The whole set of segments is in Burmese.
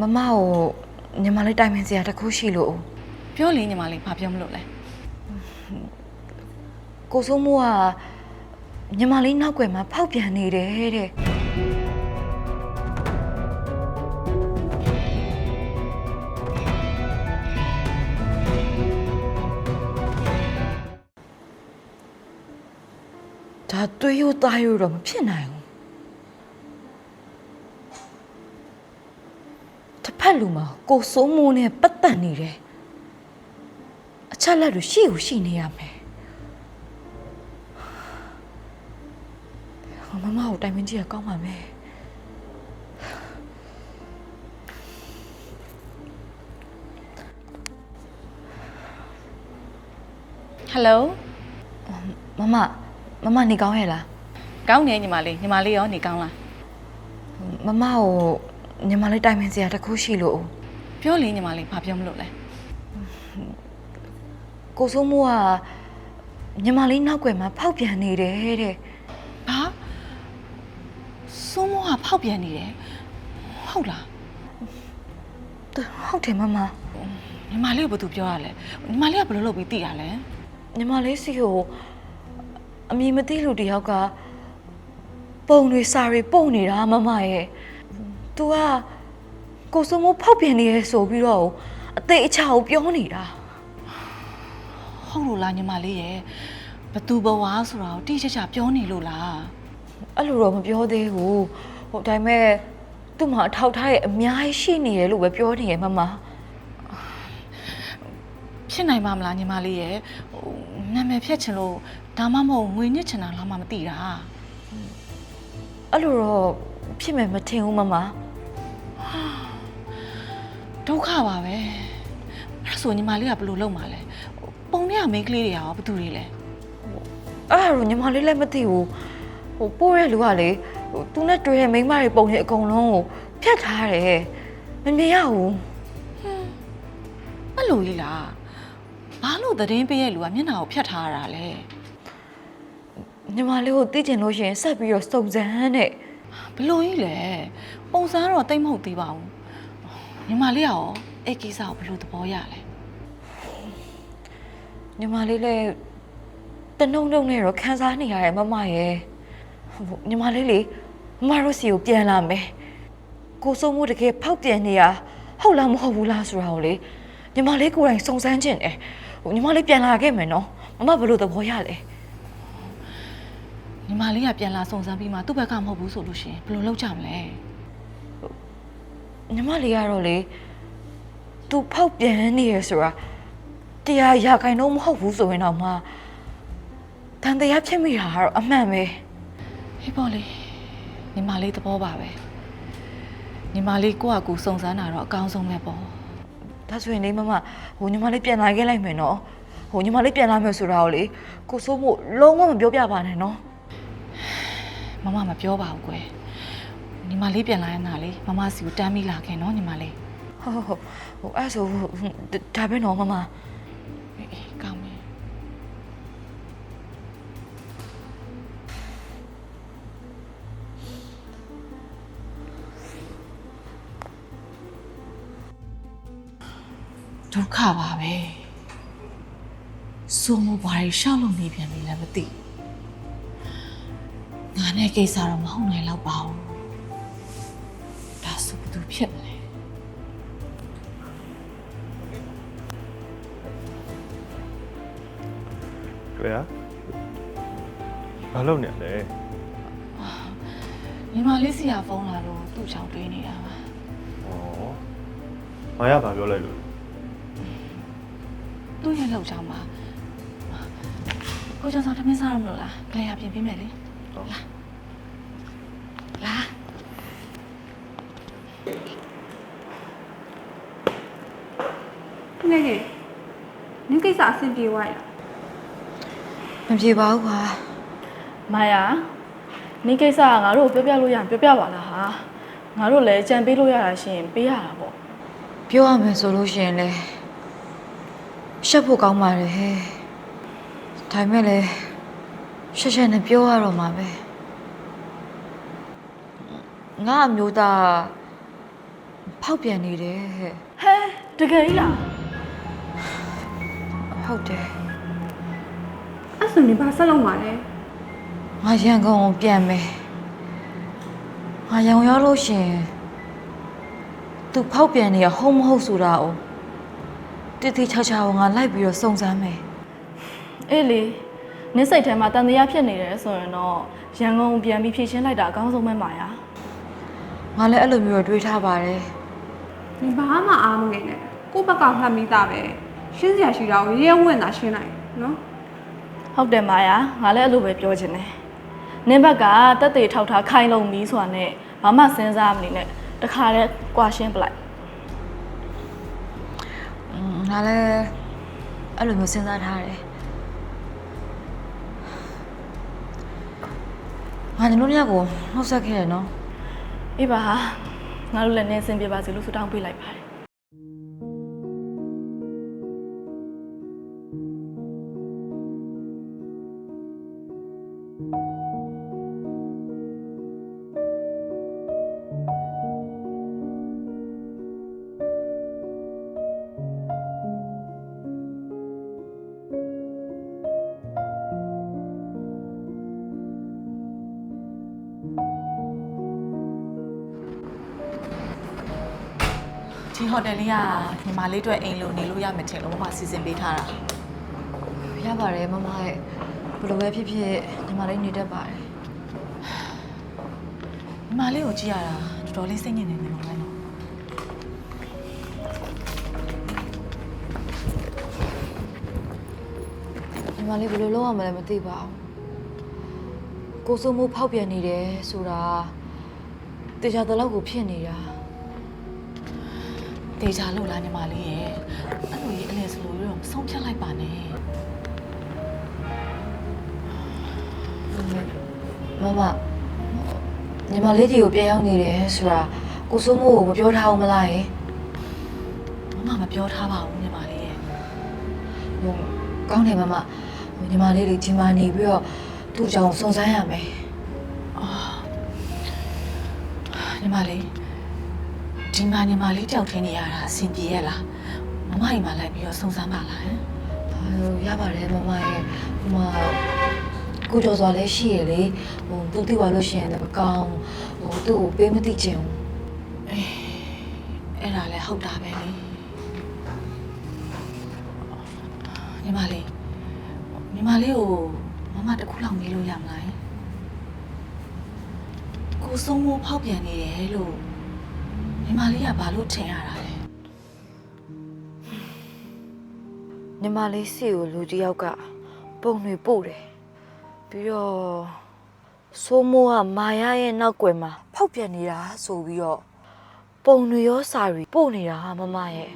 မမကိုညီမလေးတိုင်ပင်စရာတစ်ခုရှိလို့ပြောလေညီမလေးဘာပြောမလို့လဲကိုစိုးမိုးကညီမလေးနောက်ွယ်မှာဖောက်ပြန်နေတယ်တဲ့ဒါတွေးရသားရတော့မဖြစ်နိုင်ဘူး တစ်ဖက်လူမှာကိုစိုးမိုးနဲ့ပတ်သက်နေတယ်အချက်လက်တွေရှိကိုရှိနေရမယ်မမကိုတိုင်ပင်ကြည့်ရကောင်းပါမယ်ဟယ်လိုမမမမနေကောင်းရဲ့လားကောင်းတယ်ညီမလေးညီမလေးရောနေကောင်းလားမမကို ညီမလေးတိုင်ပင်စရာတစ်ခုရှိလို့ပြောလေညီမလေးဘာပြောမလို့လဲကိုစိုးမိုးကညီမလေးနောက်ွယ်မှာဖောက်ပြန်နေတယ်တဲ့ဘာစိုးမောကဖောက်ပြန်နေတယ်ဟုတ်လားသူဟုတ်တယ်မမညီမလေးကဘာသူပြောရလဲညီမလေးကဘယ်လိုလုပ်ပြီးသိရလဲညီမလေးစီကိုအမည်မသိလူတစ်ယောက်ကပုံတွေစာတွေပုံနေတာမမရဲ့ तू ကကိုစိုးမိုးဖောက်ပြန်နေရဲဆိုပြီးတော့အသေးအချာကိုပြောနေတာဟုတ်လို့လားညီမလေးရဲ့ဘသူဘဝဆိုတာကိုတိကျကျပြောနေလို့လားအဲ့လိုတော့မပြောသေးဘူးဟိုဒါပေမဲ့သူ့မှာအထောက်ထားရဲ့အများကြီးရှိနေတယ်လို့ပဲပြောနေရမမဖြစ်နိုင်ပါမလားညီမလေးရဲ့ဟိုနာမည်ဖြတ်ချင်လို့ဒါမှမဟုတ်ငွေညစ်ချင်တာလားမှမသိတာအဲ့လိုတော့ဖြစ်မယ်မထင်ဘူးမမ ဒုက္ခပါပဲအဲ့ဒါဆိုညီမလေးကဘယ်လိုလုပ်မှာလဲပုံထဲကမိန်းကလေးတွေရောဘသူတွေလဲအဲ့ဒါတော့ညီမလေးလည်းမသိဘူးဟိုပို့ရဲ့လူကလေဟိုသူနဲ့တွေ့တဲ့မိန်းမတွေပုံတွေအကုန်လုံးကိုဖြတ်ထားတယ်မမြင်ရဘူးအဲ့လိုကြီးလားဘာလို့သတင်းပေးရဲ့လူကမျက်နှာကိုဖြတ်ထားရတာလဲညီမလေးကိုသိကျင်လို့ရှရင်ဆက်ပြီးတော့စုံစမ်းတဲ့ဘလို့ကြီးလဲပုံစံကတော့တိတ်မဟုတ်သေးပါဘူး ညီမလေးကရောအဲ့ကိစ္စကိုဘလို့သဘောရလဲညီမလေးလည်းတနှုံနှုံနဲ့တော့ခံစားနေရတယ်မမရဲ့ဟိုညီမလေးလေမမတို့စီကိုပြန်လာမယ်ကိုစုံမှုတကယ်ဖောက်ပြန်နေရဟုတ်လားမဟုတ်ဘူးလားဆိုတာကိုလေညီမလေးကိုယ်တိုင်စုံစမ်းခြင်းတယ်ဟိုညီမလေးပြန်လာခဲ့မယ်နော်မမဘယ်လိုသဘောရလဲညီမလေးကပြန်လာစုံစမ်းပြီးမှသူ့ဘက်ကမဟုတ်ဘူးဆိုလို့ရှိရင်ဘလို့လုပ်ကြမလဲ ညီမလေးကတော့လေသူဖောက်ပြန်နေရဆိုတာတရားရာခိုင်တော့မဟုတ်ဘူးဆိုရင်တော့မှတန်တရားဖြစ်မိတာကတော့အမှန်ပဲဟေးပေါ့လေညီမလေးသဘောပါပဲညီမလေးကိုယ့်အကူစုံစမ်းတာတော့အကောင်းဆုံးပဲပေါ့ဒါဆိုရင်လေမမဟိုညီမလေးပြန်လာခဲ့လိုက်မယ်နော်ဟိုညီမလေးပြန်လာမယ်ဆိုတာကိုလေကိုစိုးမို့လုံးဝမပြောပြပါနဲ့နော်မမမပြောပါဘူးကွယ်ညီ မလေးပြန်လာရင်သားလေမမစီကိုတမ်းမိလာခဲ့နော်ညီမလေးဟုတ်ဟုတ်ဟုတ်ဟိုအဲ့ဆိုဟိုဒါပဲနော်မမအေးအေးကောင်းပြီဒုက္ခပါပဲစိုးမဘာတွေရှောက်လို့နေပြန်ပြီလည်းမသိငါနဲ့ကိစ္စတော့မဟုတ်နိုင်တော့ပါဘူးဒါဆိုဘယ်သူ ဖြစ်မလဲတွေ့ရဘာလုပ်နေလဲညီမလေးစီကဖုန်းလာလို့သူ့ချောင်းတွေးနေတာပါဩမာရဘာပြောလိုက်လို့သူ့ရဲ့လောက်ချောင်းမှာကိုကျော်စောသမင်းစားရမလို့လားကလေးရပြင်ပေးမယ်လေဟုတ်လာ နေနေနင်ကိစ္စအဆင်ပြေသွားရလားမပြေပါဘူးကွာမာယာနင်ကိစ္စကငါတို့ကိုပြောပြလို့ရရင်ပြောပြပါလားဟာငါတို့လည်းကြံပေးလို့ရတာရှင်ပေးရတာပေါ့ပြောရမယ်ဆိုလို့ရှိရင်လေရှက်ဖို့ကောင်းပါတယ်ဟဲ့ဒါပေမဲ့လေရှက်ရှက်နဲ့ပြောရတော့မှာပဲငါအမျိုးသား ဖောက်ပြန်နေတယ်ဟဲ့ဟဲတကယ်ကြီးလားဟုတ်တယ်အဲ့ဆိုနေဘာဆက်လုပ်မှာလဲငါရန်ကုန်ကိုပြန်မယ်ငါရန်ကုန်ရောက်လို့ရှရင်သူဖောက်ပြန်နေရဟုတ်မဟုတ်ဆိုတာ哦တိတိချာချာကိုငါလိုက်ပြီးတော့စုံစမ်းမယ်အေးလေနစ်စိတ်ထဲမှာတန်တရားဖြစ်နေတယ်ဆိုရင်တော့ရန်ကုန်ပြန်ပြီးဖြည့်ရှင်းလိုက်တာအကောင်းဆုံးပဲမာယာငါလည်းအဲ့လိုမျိုးတော့တွေးထားပါတယ် နေဘာမှအားမငယ်နဲ့ကိုယ့်ဘက်ကမှတ်မိတာပဲရှင်းစရာရှိတာကိုရဲရဲဝင့်တာရှင်းလိုက်နော်ဟုတ်တယ်မာယာငါလည်းအဲ့လိုပဲပြောချင်တယ်နင်းဘက်ကတက်သေးထောက်ထားခိုင်းလုံပြီးဆိုတာနဲ့ဘာမှစဉ်းစားမနေနဲ့တခါတည်းကွာရှင်းပလိုက်อืมငါလည်းအဲ့လိုမျိုးစဉ်းစားထားတယ်ငါညီတို့ညကိုနှုတ်ဆက်ခဲ့တယ်နော်အေးပါဟာ ငါတို့လည်းနင်းစင်ပြပါစေလို့ဆုတောင်းပေးလိုက်ပါတယ် ဒီဟိုတယ်လေးကညီမလေးအတွက်အိမ်လိုနေလို့ရမယ်ထင်လို့မမစီစဉ်ပေးထားတာရပါတယ်မမရဲ့ဘယ်လိုပဲဖြစ်ဖြစ်ညီမလေးနေတတ်ပါတယ်ညီမလေးကိုကြည့်ရတာတော်တော်လေးစိတ်ညစ်နေနေမှာပဲနော်ညီမလေးဘယ်လိုလုပ်ရမလဲမသိပါဘူးကိုစိုးမိုးဖောက်ပြန်နေတယ်ဆိုတာတေချာတလောက်ကိုဖြစ်နေတာ တေချာလို့လားညီမလေးရဲ့အဲ့လိုကြီးအလဲစလို့တော့မဆုံးဖြတ်လိုက်ပါနဲ့မမညီမလေးဒီကိုပြန်ရောက်နေတယ်ဆိုတာကိုစိုးမိုးကိုမပြောထားအောင်မလားယင်မမမပြောထားပါဘူးညီမလေးရဲ့ဟိုကောင်းတယ်မမဟိုညီမလေးလေးဒီမှာနေပြီးတော့သူ့အကြောင်းစုံစမ်းရမယ်ညီမလေး ဒီမှာညီမလေးကြောက်ထင်းနေရတာအဆင်ပြေရဲ့လားမမအိမ်မှာလိုက်ပြီးတော့စုံစမ်းပါလားဟမ်ဟိုရပါတယ်မမရဲ့ဟိုမှာကိုကျော်စွာလည်းရှိရလေဟိုသူသိသွားလို့ရှိရင်လည်းမကောင်းဟိုသူ့ကိုပေးမသိချင်ဘူးအဲ့ဒါလည်းဟုတ်တာပဲလေညီမလေးညီမလေးကိုမမတစ်ခုလောက်မေးလို့ရမလားကိုဆုံးမိုးဖောက်ပြန်နေတယ်လို့ ညီမလေးကဘာလို့ထင်ရတာလဲညီမလေးစီကိုလူတစ်ယောက်ကပုံတွေပို့တယ်ပြီးတော့စိုးမိုးကမာယာရဲ့နောက်ွယ်မှာဖောက်ပြန်နေတာဆိုပြီးတော့ပုံတွေရောစာတွေပို့နေတာဟာမမရဲ့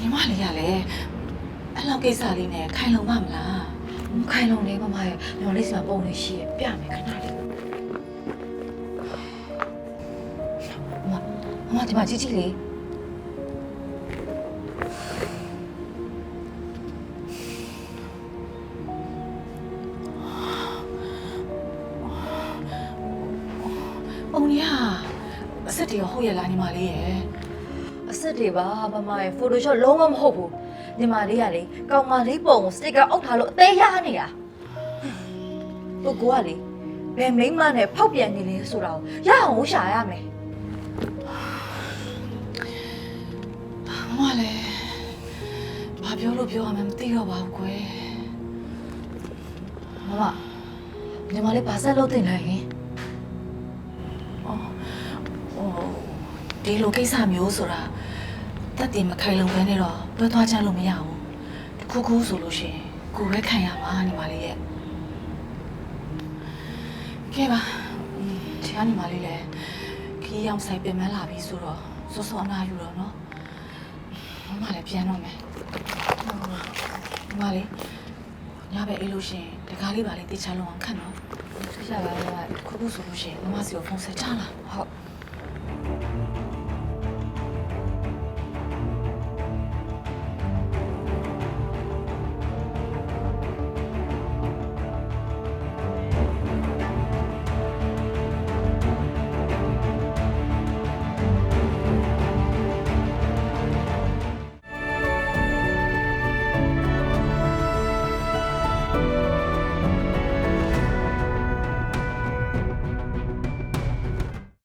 ညီမလေးကလည်းအဲ့လောက်ကိစ္စလေးနဲ့ခိုင်လုံမမလားမခိုင်လုံနေမမရဲ့ညီမလေးစီမှာပုံတွေရှိရပြမယ်ခဏလေး မမဒီမှာကြည့်ကြည့်လေပုံကြီးကအစ်စ်တွေရောဟုတ်ရဲ့လားညီမလေးရဲ့အစ်စ်တွေပါမမရဲ့ Photoshop လုံးဝမဟုတ်ဘူးညီမလေးကလေကောင်မလေးပုံကိုစတစ်ကာအုပ်ထားလို့အသေးရနေတာဟိုကိုကလေဘယ်မိန်းမနဲ့ဖောက်ပြန်နေလဲဆိုတာကိုရအောင်ရှာရမယ် မမလည်းဘာပြောလို့ပြောရမှန်းမသိတော့ပါဘူးကွယ်မမညီမလေးဘာဆက်လုပ်တင်လဲဟင်ဟိုဒီလိုကိစ္စမျိုးဆိုတာတက်တင်မခိုင်လုံပဲနဲ့တော့တွဲသွားချလို့မရဘူးတခုခုဆိုလို့ရှိရင်ကိုယ်ပဲခံရမှာညီမလေးရဲ့ကဲပါอืมချာညီမလေးလည်းခီးရောက်ဆိုင်ပြင်မလာပြီဆိုတော့စောစောအနာယူတော့နော် မမလည်းပြန်တော့မယ်ညီမလေးညပဲအေးလို့ရှိရင်တကားလေးပါလေးတေချာလုံးအောင်ခန့်နော်ဆက်ပါမမခုခုဆိုလို့ရှိရင်မမစီကိုဖုန်းဆက်ချလာဟုတ်